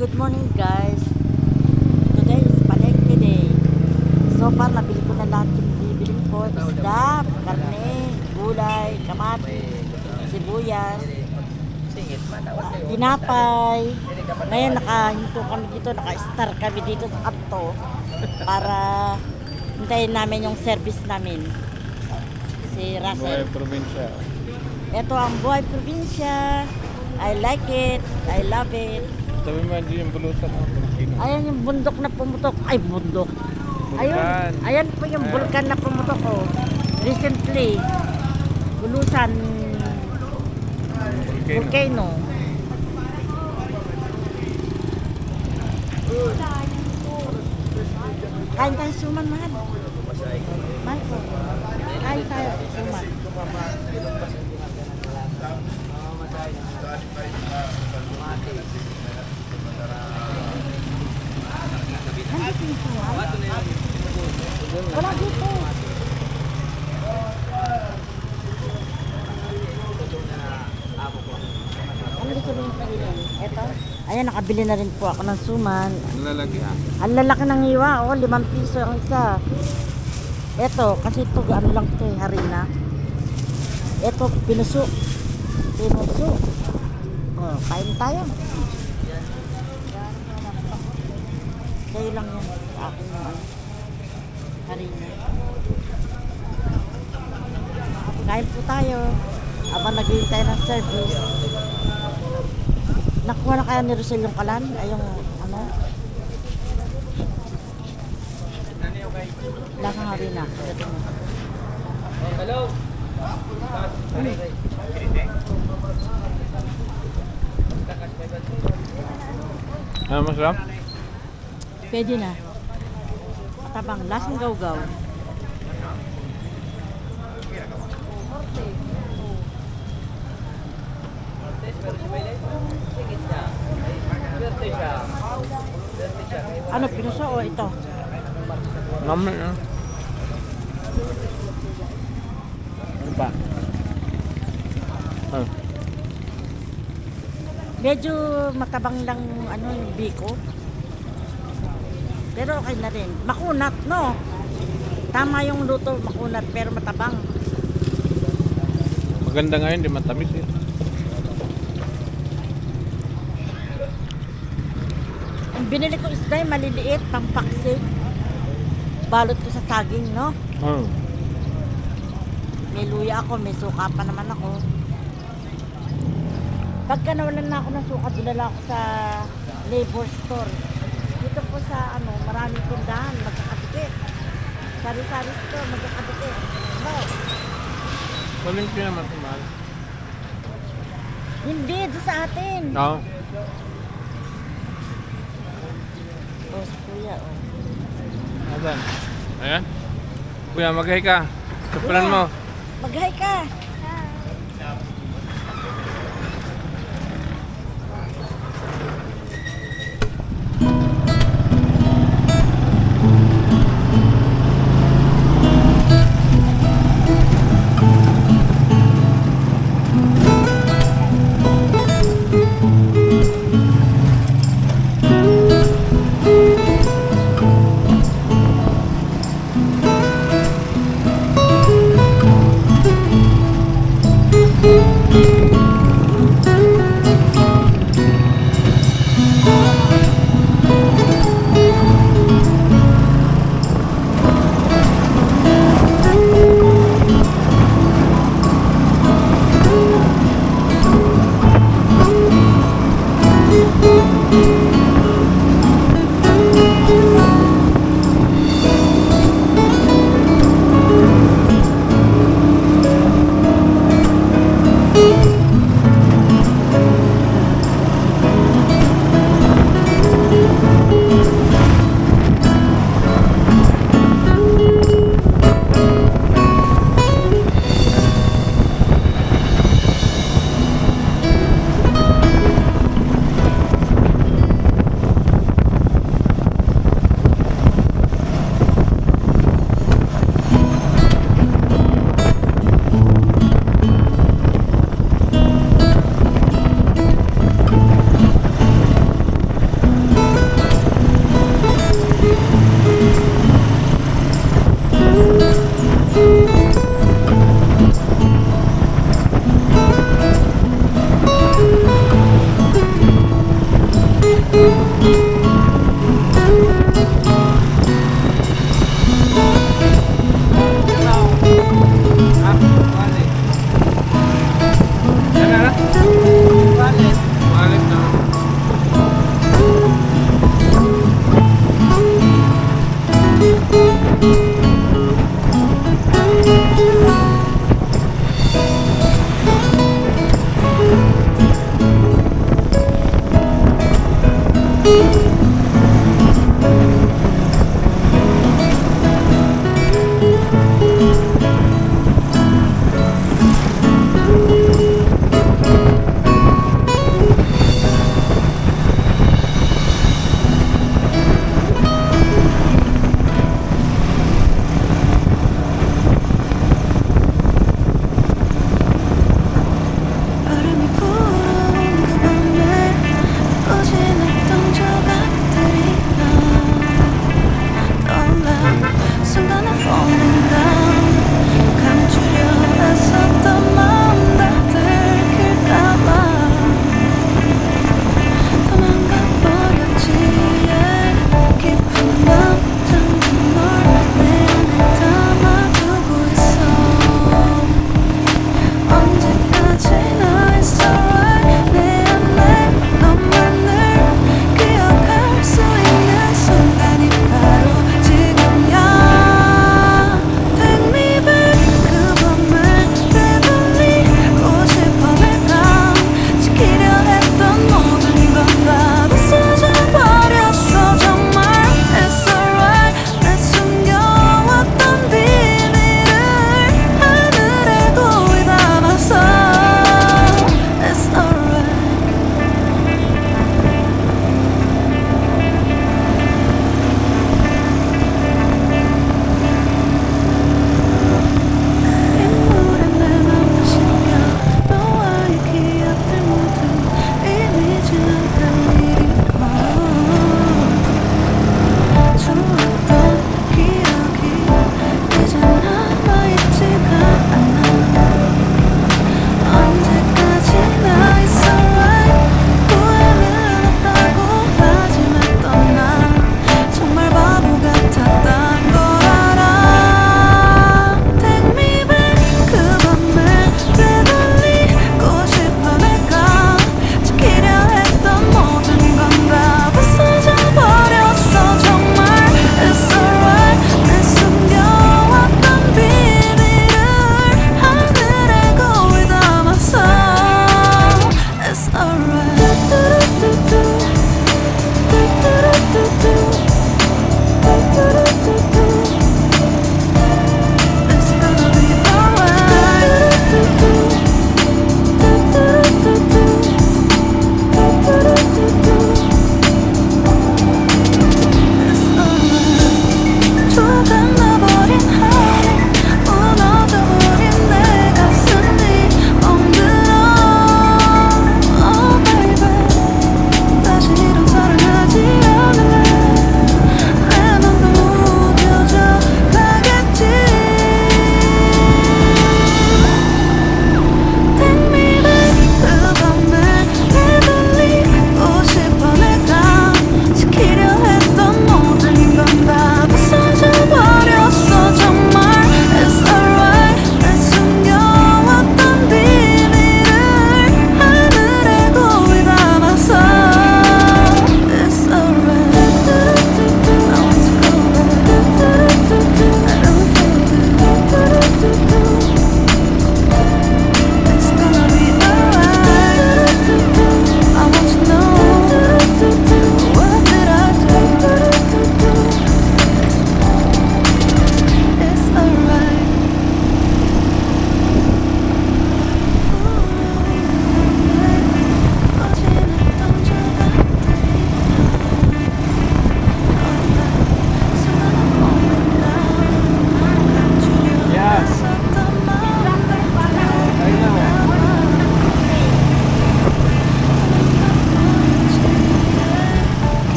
good morning guys. Today is Palengke Day. So far, nabili ko na lahat yung bibiling ko. Isda, karne, gulay, kamati, sibuyas, tinapay. Ngayon, nakahinto kami dito, naka-star kami dito sa kanto para hintayin namin yung service namin. Si Buhay Russell. probinsya. Ito ang buhay probinsya. I like it. I love it. Sabi mo, hindi yung bulusan ng Pilipino. Ayan yung bundok na pumutok. Ay, bundok. Ayun, Bulkan. ayan po yung Ayan. vulkan na pumutok oh. Recently, bulusan Volcano. volcano. Kain tayo suman, mahal. Mahal po. Kain tayo suman. Wala dito. Ito? Ayan, nakabili na rin po ako ng suman. Nalalagi ah. Ang lalaki ng hiwa, oh, limang piso ang isa. Ito, kasi ito, ano lang ito, eh, harina. Ito, pinuso. Pinuso. Oh, kain tayo. Sa'yo lang yan. Sa akin yung ano, harina. Kain po tayo. Habang naghihintay ng service. Nakuha na kaya ni Rosel yung kalan? Ay, yung ano? Lasang harina. Ito na. Ano masarap? Pwede na. Matabang. Lasang gaw-gaw. Ano, pinuso o ito? Mami ah. Ano pa? Ah. Medyo matabang lang ano yung biko. Pero okay na rin. Makunat, no? Tama yung luto, makunat, pero matabang. Maganda nga yun, di matamis eh. Ang binili ko isda yung maliliit, pampaksig. Balot ko sa saging, no? Oh. May luya ako, may suka pa naman ako. Pagka nawalan na ako ng suka, dinala ako sa labor store. Dito po sa ano, maraming tindahan, magkakadikit. Sari-sari store, magkakadikit. No, Palengke naman si Mahal. hindi, doon sa atin. Oo. Oh, si kuya, oh. Asan? Ayan. Kuya, mag-hi ka. Kapalan mo. Mag-hi ka.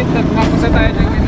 winter. Nakapasa tayo ng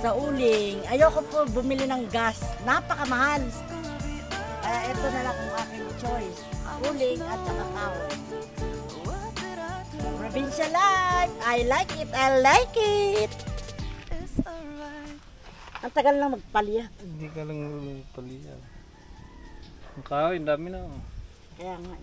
Sa uling. Ayoko po bumili ng gas. Napakamahal. Kaya ito na lang ang aking choice. Uling at saka kahoy. Provincial life. I like it. I like it. Ang tagal lang magpalya. Hindi ka lang paliyan. Ang kahoy, dami na. Kaya nga.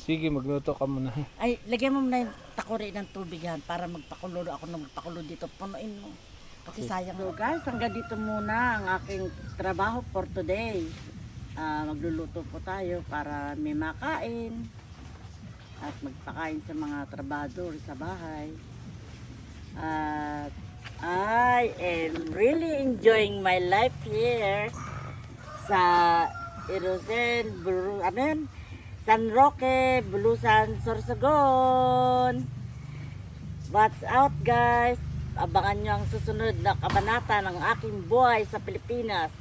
Sige, magluto ka muna. Ay, lagyan mo muna yung takuri ng tubig yan para magpakulo ako na magpakulo dito. Punuin mo. Kasi sayang. So guys, hanggang dito muna ang aking trabaho for today. Ah, magluluto po tayo para may makain at magpakain sa mga trabador sa bahay. At I am really enjoying my life here sa Erosen, Buru, ano yun? San Roque, Bulusan, Sorsogon. Watch out guys! Abangan nyo ang susunod na kabanata ng aking buhay sa Pilipinas.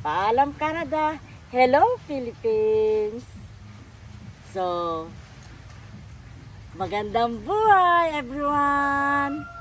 Paalam Canada! Hello Philippines! So, magandang buhay everyone!